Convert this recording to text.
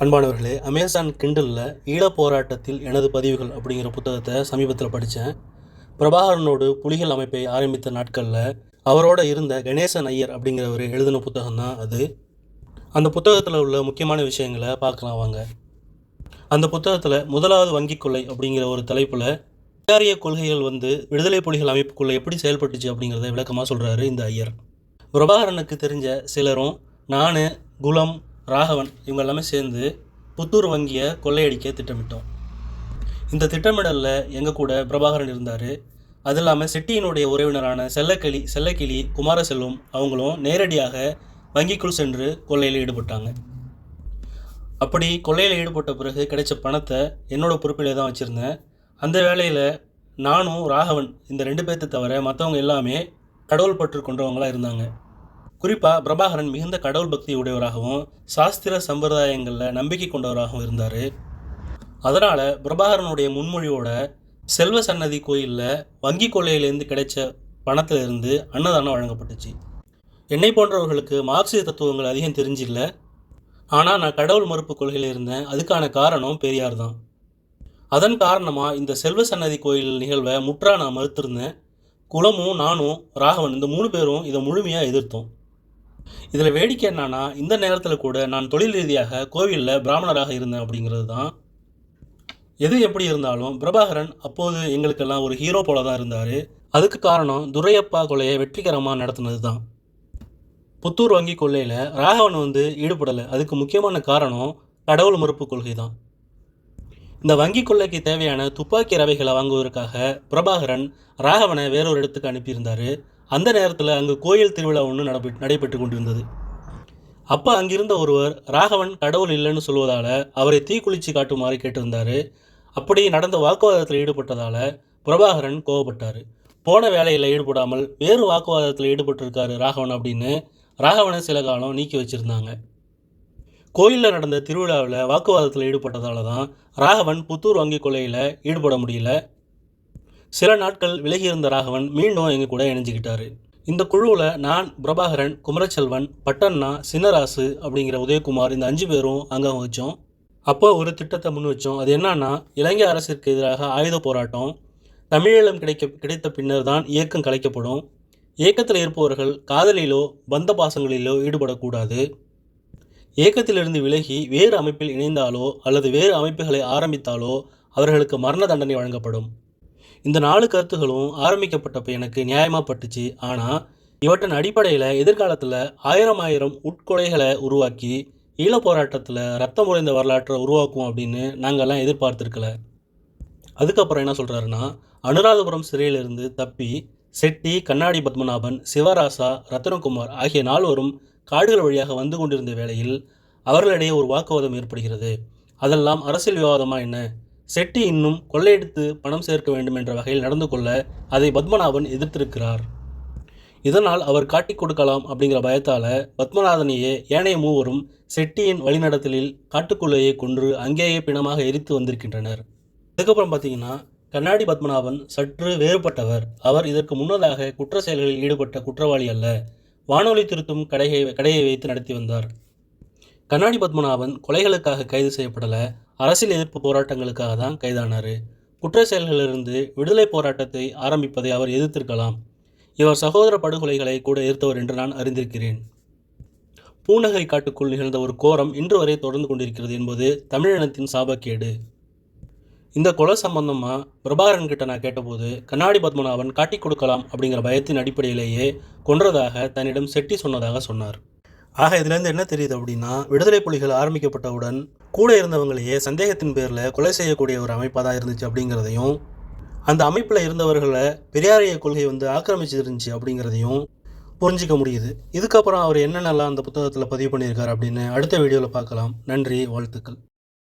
அன்பானவர்களே அமேசான் கிண்டலில் ஈழப் போராட்டத்தில் எனது பதிவுகள் அப்படிங்கிற புத்தகத்தை சமீபத்தில் படித்தேன் பிரபாகரனோடு புலிகள் அமைப்பை ஆரம்பித்த நாட்களில் அவரோட இருந்த கணேசன் ஐயர் அப்படிங்கிறவர் எழுதின புத்தகம் தான் அது. அந்த புத்தகத்தில் உள்ள முக்கியமான விஷயங்களை பார்க்கலாம் வாங்க. அந்த புத்தகத்தில் முதலாவது வங்கிக் கொள்ளை அப்படிங்கிற ஒரு தலைப்பில் அதிகாரிய கொள்கைகள் வந்து விடுதலை புலிகள் அமைப்புக்குள்ளே எப்படி செயல்பட்டுச்சு அப்படிங்கிறத விளக்கமாக சொல்கிறாரு இந்த ஐயர். பிரபாகரனுக்கு தெரிஞ்ச சிலரும் நான் குலம் ராகவன் இவங்க எல்லாமே சேர்ந்து புத்தூர் வங்கியை கொள்ளையடிக்க திட்டமிட்டோம். இந்த திட்டமிடலில் எங்கள் கூட பிரபாகரன் இருந்தார். அது இல்லாமல் செட்டியினுடைய உறவினரான செல்லக்கிளி செல்லக்கிளி குமாரசெல்வம் அவங்களும் நேரடியாக வங்கிக்குள் சென்று கொள்ளையில் ஈடுபட்டாங்க. அப்படி கொள்ளையில் ஈடுபட்ட பிறகு கிடைச்ச பணத்தை என்னோட பொறுப்பிலே தான் வச்சுருந்தேன். அந்த வேலையில் நானும் ராகவன் இந்த ரெண்டு பேர்த்தை தவிர மற்றவங்க எல்லாமே கடவுள் பற்று கொண்டவங்களாக இருந்தாங்க. குறிப்பாக பிரபாகரன் மிகுந்த கடவுள் பக்தி உடையவராகவும் சாஸ்திர சம்பிரதாயங்களில் நம்பிக்கை கொண்டவராகவும் இருந்தார். அதனால் பிரபாகரனுடைய முன்மொழியோட செல்வ சன்னதி கோயிலில் வங்கி கொள்ளையிலேருந்து கிடைச்ச பணத்திலிருந்து அன்னதானம் வழங்கப்பட்டுச்சு. என்னை போன்றவர்களுக்கு மார்க்சிய தத்துவங்கள் அதிகம் தெரிஞ்சில்ல. ஆனால் நான் கடவுள் மறுப்பு கொள்கையில் இருந்தேன். அதுக்கான காரணம் பெரியார் தான். அதன் காரணமாக இந்த செல்வ சன்னதி கோயில் நிகழ்வை முற்றா நான் மறுத்திருந்தேன். குலமும் நானும் ராகவன் இந்த மூணு பேரும் இதை முழுமையாக எதிர்த்தோம். இதில் வேடிக்கை என்னன்னா இந்த நேரத்தில் கூட நான் தொழில் ரீதியாக கோவிலில் பிராமணராக இருந்தேன் அப்படிங்கிறது தான். எது எப்படி இருந்தாலும் பிரபாகரன் அப்போது எங்களுக்கெல்லாம் ஒரு ஹீரோ போல தான் இருந்தார். அதுக்கு காரணம் துரையப்பா கொலையை வெற்றிகரமாக நடத்தினது தான் புத்தூர் வங்கி கொள்ளையில் ராகவன் வந்து ஈடுபடலை. அதுக்கு முக்கியமான காரணம் கடவுள் மறுப்பு கொள்கை தான் இந்த வங்கி கொள்ளைக்கு தேவையான துப்பாக்கி ரவைகளை வாங்குவதற்காக பிரபாகரன் ராகவனை வேறொரு இடத்துக்கு அனுப்பியிருந்தார். அந்த நேரத்தில் அங்கு கோயில் திருவிழா ஒன்று நடப்ப நடைபெற்று கொண்டிருந்தது. அப்போ அங்கிருந்த ஒருவர் ராகவன் கடவுள் இல்லைன்னு சொல்வதால் அவரை தீக்குளிச்சு காட்டுமாறு கேட்டிருந்தார். அப்படி நடந்த வாக்குவாதத்தில் ஈடுபட்டதால் பிரபாகரன் கோவப்பட்டார். போன வேலையில் ஈடுபடாமல் வேறு வாக்குவாதத்தில் ஈடுபட்டிருக்காரு ராகவன் அப்படின்னு ராகவனை சில காலம் நீக்கி வச்சுருந்தாங்க. கோயிலில் நடந்த திருவிழாவில் வாக்குவாதத்தில் ஈடுபட்டதால தான் ராகவன் புத்தூர் வங்கி கொலையில் ஈடுபட முடியல. சில நாட்கள் விலகியிருந்த ராகவன் மீண்டும் எங்கள் கூட இணைஞ்சுக்கிட்டாரு இந்த குழுவில் நான் பிரபாகரன் குமரச்செல்வன் பட்டண்ணா சின்னராசு அப்படிங்கிற உதயகுமார் இந்த அஞ்சு பேரும் அங்கம் வச்சோம். அப்போ ஒரு திட்டத்தை முன் வச்சோம். அது என்னன்னா இலங்கை அரசிற்கு எதிராக ஆயுத போராட்டம் தமிழீழம் கிடைக்க கிடைத்த பின்னர் தான் இயக்கம் கலைக்கப்படும். இயக்கத்தில் இருப்பவர்கள் காதலிலோ பந்த பாசங்களிலோ ஈடுபடக்கூடாது. இயக்கத்திலிருந்து விலகி வேறு அமைப்பில் இணைந்தாலோ அல்லது வேறு அமைப்புகளை ஆரம்பித்தாலோ அவர்களுக்கு மரண தண்டனை வழங்கப்படும். இந்த நாலு கருத்துகளும் ஆரம்பிக்கப்பட்டப்ப எனக்கு நியாயமாக பட்டுச்சு. ஆனால் இவற்றின் அடிப்படையில் எதிர்காலத்தில் ஆயிரம் ஆயிரம் உட்கொலைகளை உருவாக்கி ஈழப் போராட்டத்தில் ரத்தம் உறைந்த வரலாற்றை உருவாக்குவோம் அப்படின்னு நாங்கள்லாம் எதிர்பார்த்துருக்கல. அதுக்கப்புறம் என்ன சொல்கிறாருன்னா அனுராதபுரம் சிறையிலிருந்து தப்பி செட்டி கண்ணாடி பத்மநாபன் சிவராசா ரத்னகுமார் ஆகிய நால்வரும் காடுகள் வழியாக வந்து கொண்டிருந்த வேளையில் அவர்களிடையே ஒரு வாக்குவாதம் ஏற்படுகிறது. அதெல்லாம் அரசியல் விவாதமா என்ன? செட்டி இன்னும் கொள்ளையடித்து பணம் சேர்க்க வேண்டும் என்ற வகையில் நடந்து கொள்ள அதை பத்மநாபன் எதிர்த்திருக்கிறார். இதனால் அவர் காட்டிக் கொடுக்கலாம் அப்படிங்கிற பயத்தால் பத்மநாதனையே ஏனைய மூவரும் செட்டியின் வழிநடத்தலில் காட்டுக்குள்ளேயே கொன்று அங்கேயே பிணமாக எரித்து வந்திருக்கின்றனர். அதுக்கப்புறம் பார்த்தீங்கன்னா கண்ணாடி பத்மநாபன் சற்று வேறுபட்டவர். அவர் இதற்கு முன்னதாக குற்ற செயல்களில் ஈடுபட்ட குற்றவாளி அல்ல. வானொலி திருத்தும் கடையை கடையை வைத்து நடத்தி வந்தார். கண்ணாடி பத்மநாபன் கொலைகளுக்காக கைது செய்யப்படலை. அரசியல் எதிர்ப்பு போராட்டங்களுக்காக தான் கைதானார். குற்ற செயல்களிலிருந்து விடுதலை போராட்டத்தை ஆரம்பிப்பதை அவர் எதிர்த்திருக்கலாம். இவர் சகோதர படுகொலைகளை கூட எதிர்த்தவர் என்று நான் அறிந்திருக்கிறேன். பூநகரி காட்டுக்குள் நிகழ்ந்த ஒரு கோரம் இன்று வரை தொடர்ந்து கொண்டிருக்கிறது என்பது தமிழினத்தின் சாபக்கேடு. இந்த கொலை சம்பந்தமாக பிரபாகரன் கிட்ட நான் கேட்டபோது கண்ணாடி பத்மநாபன் காட்டிக் கொடுக்கலாம் அப்படிங்கிற பயத்தின் அடிப்படையிலேயே கொன்றதாக தன்னிடம் செட்டி சொன்னதாக சொன்னார். ஆக இதுலேருந்து என்ன தெரியுது அப்படின்னா விடுதலை புலிகள் ஆரம்பிக்கப்பட்டவுடன் கூட இருந்தவங்களையே சந்தேகத்தின் பேரில் கொலை செய்யக்கூடிய ஒரு அமைப்பாக தான் இருந்துச்சு அப்படிங்கிறதையும் அந்த அமைப்பில் இருந்தவர்களை பெரியாரிய கொள்கை வந்து ஆக்கிரமிச்சிருந்துச்சு அப்படிங்கிறதையும் புரிஞ்சிக்க முடியுது. இதுக்கப்புறம் அவர் என்னென்னலாம் அந்த புத்தகத்தில் பதிவு பண்ணியிருக்காரு அப்படின்னு அடுத்த வீடியோவில் பார்க்கலாம். நன்றி வாழ்த்துக்கள்.